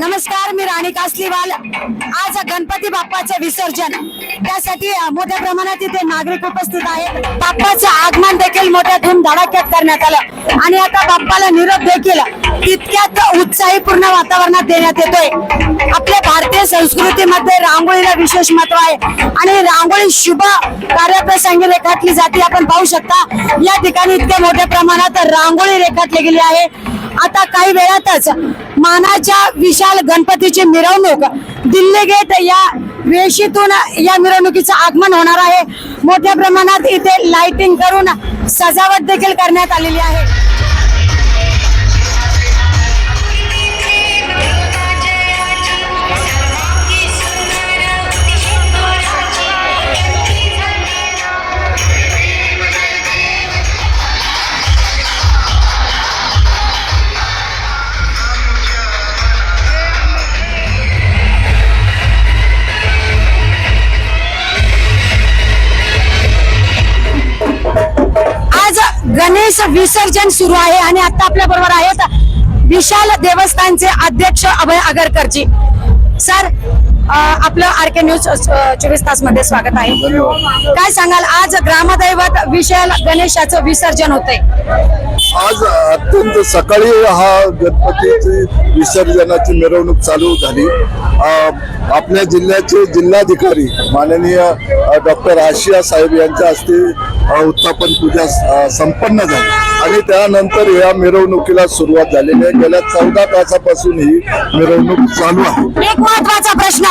नमस्कार मी राणी कासलीवाल. आज गणपती बाप्पाचे विसर्जन. त्यासाठी मोठ्या प्रमाणात इथे नागरिक उपस्थित आहेत. बाप्पाचं आगमन देखील मोठ्या धूम धडाक्यात करण्यात आलं. आणि आता बाप्पाला निरोप देखील तितक्यात उत्साहीपूर्ण वातावरणात देण्यात येतोय. आपल्या भारतीय संस्कृतीमध्ये रांगोळीला विशेष महत्त्व आहे. आणि रांगोळी शुभ कार्यप्रसंगी रेखाटली जाते. आपण पाहू शकता या ठिकाणी इतक्या मोठ्या प्रमाणात रांगोळी रेखाटली गेली आहे. आता काही वेळातच मानाच्या विशाल गणपतीची मिरवणूक दिल्ली गेट या वेशीतून या मिरवणुकीचं आगमन होणार आहे. मोठ्या प्रमाणात इथे लाइटिंग करून सजावट देखील करण्यात आलेली आहे. गणेश विसर्जन सुरू आहे आणि आता आपल्या बरोबर आहेत विशाल देवस्थानचे अध्यक्ष अभय आगरकरजी. सर आपलं आर के न्यूज चोवीस तासमध्ये स्वागत आहे. काय सांगाल? आज ग्रामदैवत विशाल गणेशाचं विसर्जन होतंय. आज अत्यंत सकाळी हा गणपतीची विसर्जनाची मिरवणूक चालू झाली. आपल्या जिल्ह्याचे जिल्हाधिकारी माननीय डॉक्टर आशिया साहेब यांच्या हस्ते उत्थापन पूजा संपन्न झाली. आणि त्यानंतर या मिरवणुकीला सुरुवात झालेली आहे. गेल्या चौदा तासापासून ही मिरवणूक चालू आहे. एक महत्त्वाचा प्रश्न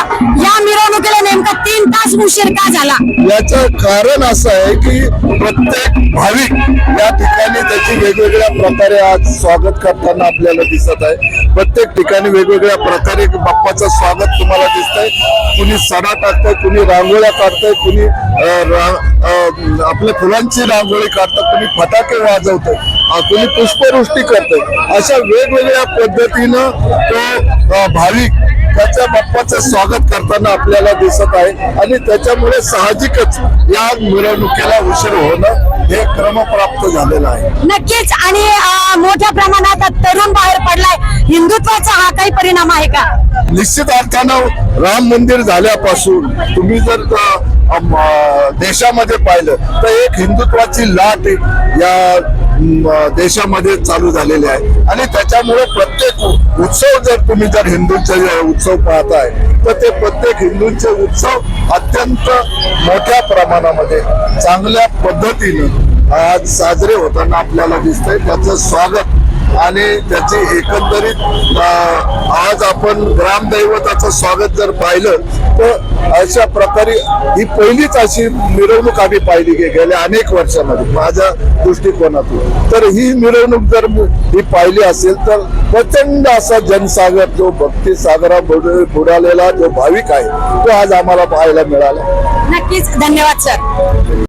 या मिरवणुकीला नेमका तीन तास उशीर का झाला? याचं कारण असं आहे की प्रत्येक भाविक या ठिकाणी त्याची वेगवेगळ्या प्रकारे आज स्वागत करताना आपल्याला दिसत आहे. प्रत्येक ठिकाणी वेगवेगळ्या प्रकारे बाप्पाचं स्वागत तुम्हाला दिसतंय. कुणी सडा टाकतंय कुणी रांगोळ्या काढतंय कुणी आपल्या फुलांची रांगोळी काढतात कुणी फटाके वाजवतंय कुणी पुष्पवृष्टी करतंय. अशा वेगवेगळ्या पद्धतीनं तो भाविक त्याच्या बाप्पाचं स्वागत करताना आपल्याला दिसत आहे. आणि त्याच्यामुळे साहजिकच या मिरवणुकीला उशीर होणं हे क्रमप्राप्त झालेलं आहे. नक्कीच आणि मोठ्या प्रमाणात तरुण बाहेर पडलाय. हिंदुत्वाचा हा काही परिणाम आहे का? निश्चित अर्थानं राम मंदिर झाल्यापासून तुम्ही जर देशामध्ये पाहिलं तर एक हिंदुत्वाची लाट या देशामध्ये चालू झालेले आहे. आणि त्याच्यामुळे प्रत्येक उत्सव जर तुम्ही जर हिंदूंचे उत्सव पाहताय तर ते प्रत्येक हिंदूंचे उत्सव अत्यंत मोठ्या प्रमाणामध्ये चांगल्या पद्धतीनं आज साजरे होताना आपल्याला दिसतंय. त्याचं स्वागत आणि त्याची एकंदरीत आज आपण ग्रामदैवताचं स्वागत जर पाहिलं तर अशा प्रकारे ही पहिलीच अशी मिरवणूक आम्ही पाहिली गे- गेल्या अनेक वर्षामध्ये माझ्या दृष्टिकोनातून. तर ही मिरवणूक जर ही पाहिली असेल तर प्रचंड असा जनसागर जो भक्ती सागरा बुडालेला जो भाविक आहे तो आज आम्हाला पाहायला मिळाला. नक्कीच. धन्यवाद सर